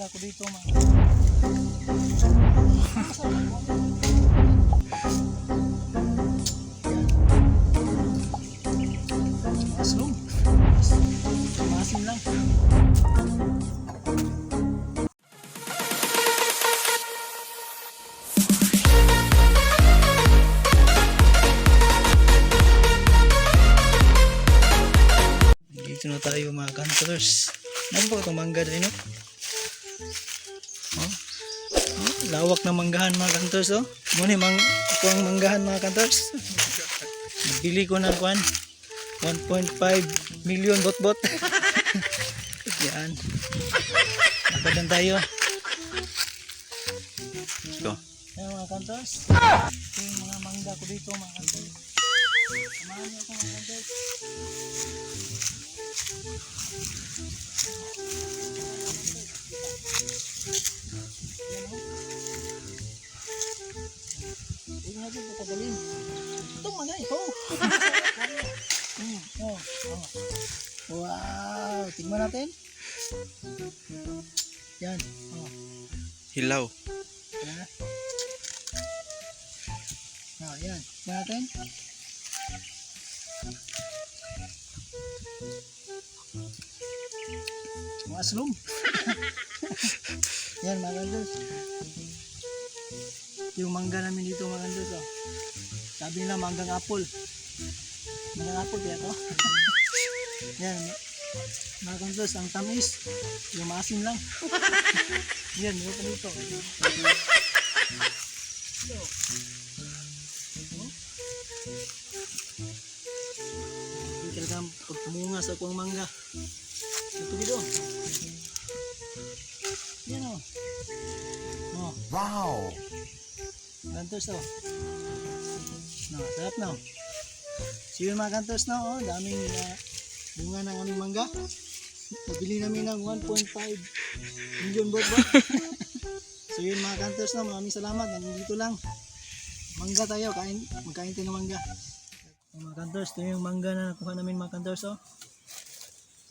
mangga ko dito mga. Mushroom. Masim lang. Dito na tayo mga hunters. Ano ba itong mangga rin no? Oh. Oh, lawak na manggahan mga hunters oh. Muna mang ito ang manggahan mga hunters. Bili ko ng kwan 1.5 million bot-bot. Yan. Nakadan tayo. Go. Ayan mga hunters. Ito yung mga mangga ko dito mga hunters. Samahan niyo ako mga hunters. Huwag natin patagalin. Itong mga ito. Hmm, oh, oh. Wow! Tingnan natin. Yan. Oh. Hilaw. Oh, yan. Tingnan natin. Mushroom. yan, mga kandos. Yung mangga namin dito, mga kandos. Oh. Sabi nila, manggang apple. Manggang apple kaya to. yan. Mga kandos, ang tamis. Yung maasim lang. yan, meron pa dito. Hindi talagang pagpumunga sa kuwang mangga. Ito dito. Gantos to. No, sarap. So yun mga gantos na oh, daming uh, bunga ng aming mangga. Nabili namin ng 1.5 million bot bot. so yun mga gantos na, maraming salamat. Nandito lang. Mangga tayo, kain, magkain tayo ng mangga. So, mga kantos, ito yung mangga na nakuha namin mga kantos oh.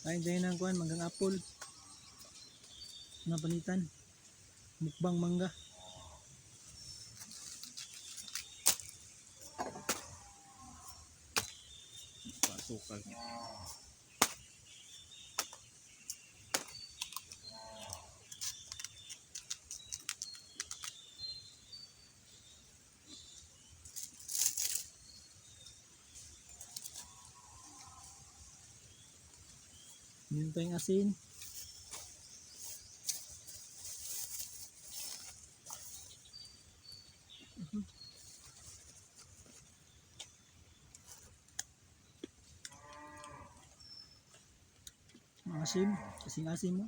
Kain tayo ng kuhan, manggang apple. Napanitan. Mukbang mangga. Pasukal. Meron tayong asin. Asim, kasing asim mo.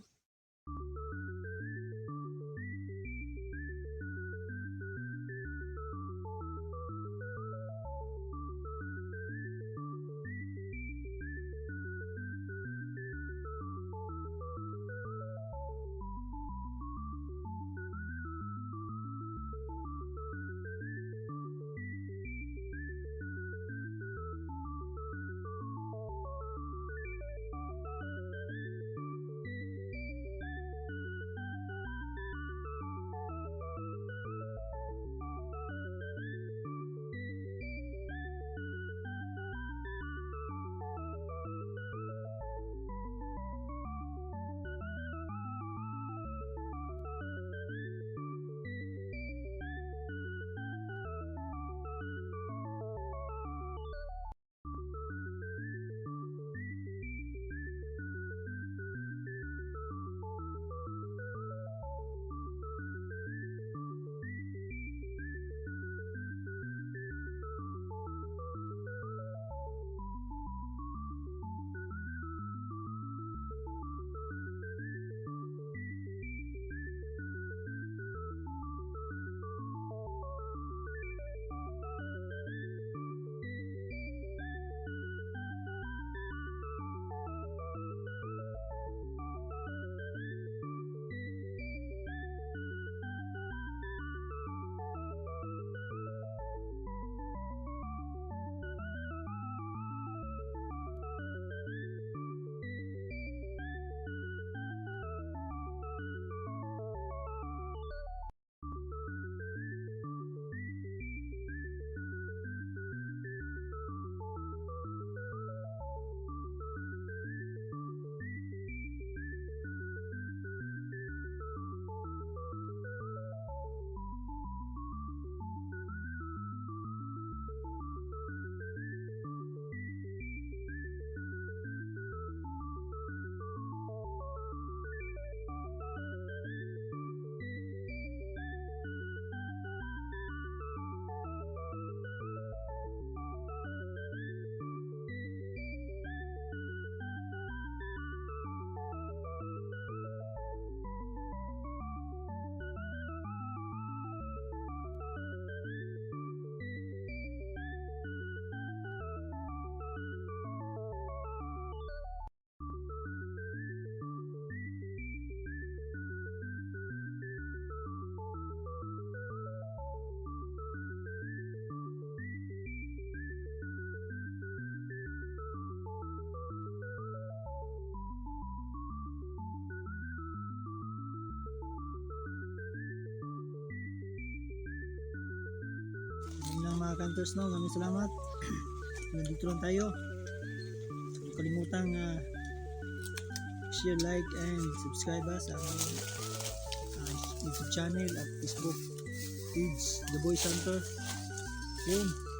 Mga kantors no. Maraming salamat. Nandito lang tayo. Huwag kalimutang ah, share, like, and subscribe ha, sa aming ah, YouTube channel at Facebook page The Boy Santos. Yun.